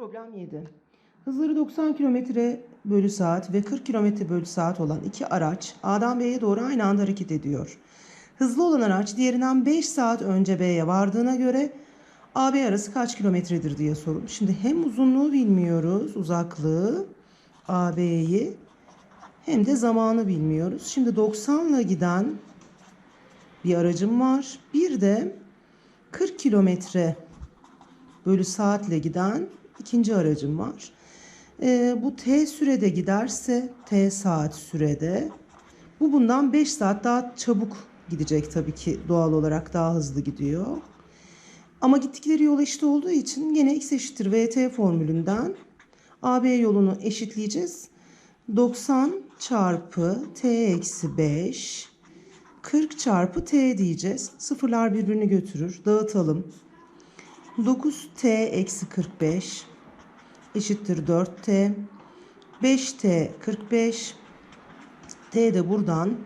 Problem 7. Hızları 90 km bölü saat ve 40 km bölü saat olan iki araç A'dan B'ye doğru aynı anda hareket ediyor. Hızlı olan araç diğerinden 5 saat önce B'ye vardığına göre AB arası kaç kilometredir diye sorulmuş. Şimdi hem uzunluğu bilmiyoruz, uzaklığı AB'yi hem de zamanı bilmiyoruz. Şimdi 90 ile giden bir aracım var. Bir de 40 kilometre bölü saatle giden ikinci aracım var. Ee, bu T sürede giderse T saat sürede bu bundan 5 saat daha çabuk gidecek tabii ki doğal olarak daha hızlı gidiyor. Ama gittikleri yol eşit olduğu için yine x eşittir vt formülünden AB yolunu eşitleyeceğiz. 90 çarpı t eksi 5 40 çarpı t diyeceğiz. Sıfırlar birbirini götürür. Dağıtalım. 9t eksi 45 eşittir 4t. 5t 45. t de buradan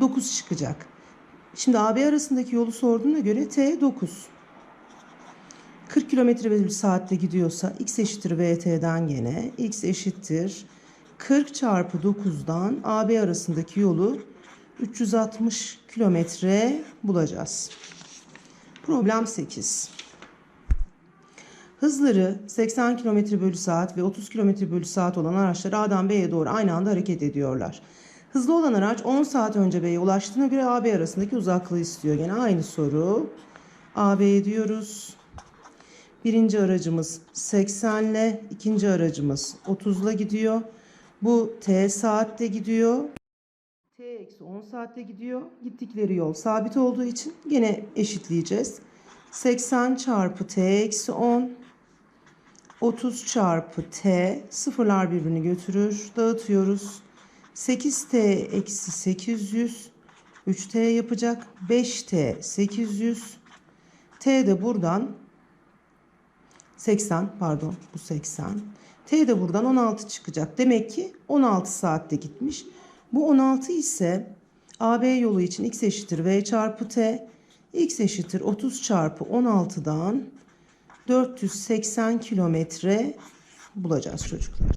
9 çıkacak. Şimdi AB arasındaki yolu sorduğuna göre t 9. 40 km bölü saatte gidiyorsa x eşittir vt'den gene x eşittir 40 çarpı 9'dan AB arasındaki yolu 360 kilometre bulacağız. Problem 8. Hızları 80 km bölü saat ve 30 km bölü saat olan araçlar A'dan B'ye doğru aynı anda hareket ediyorlar. Hızlı olan araç 10 saat önce B'ye ulaştığına göre AB arasındaki uzaklığı istiyor. Gene aynı soru. AB diyoruz. Birinci aracımız 80 ile, ikinci aracımız 30 ile gidiyor. Bu T saatte gidiyor. T eksi 10 saatte gidiyor. Gittikleri yol sabit olduğu için yine eşitleyeceğiz. 80 çarpı T eksi 10 30 çarpı T sıfırlar birbirini götürür. Dağıtıyoruz. 8T eksi 800 3T yapacak. 5T 800 T de buradan 80 pardon bu 80. T de buradan 16 çıkacak. Demek ki 16 saatte gitmiş. Bu 16 ise AB yolu için x eşittir v çarpı t. x eşittir 30 çarpı 16'dan 480 kilometre bulacağız çocuklar.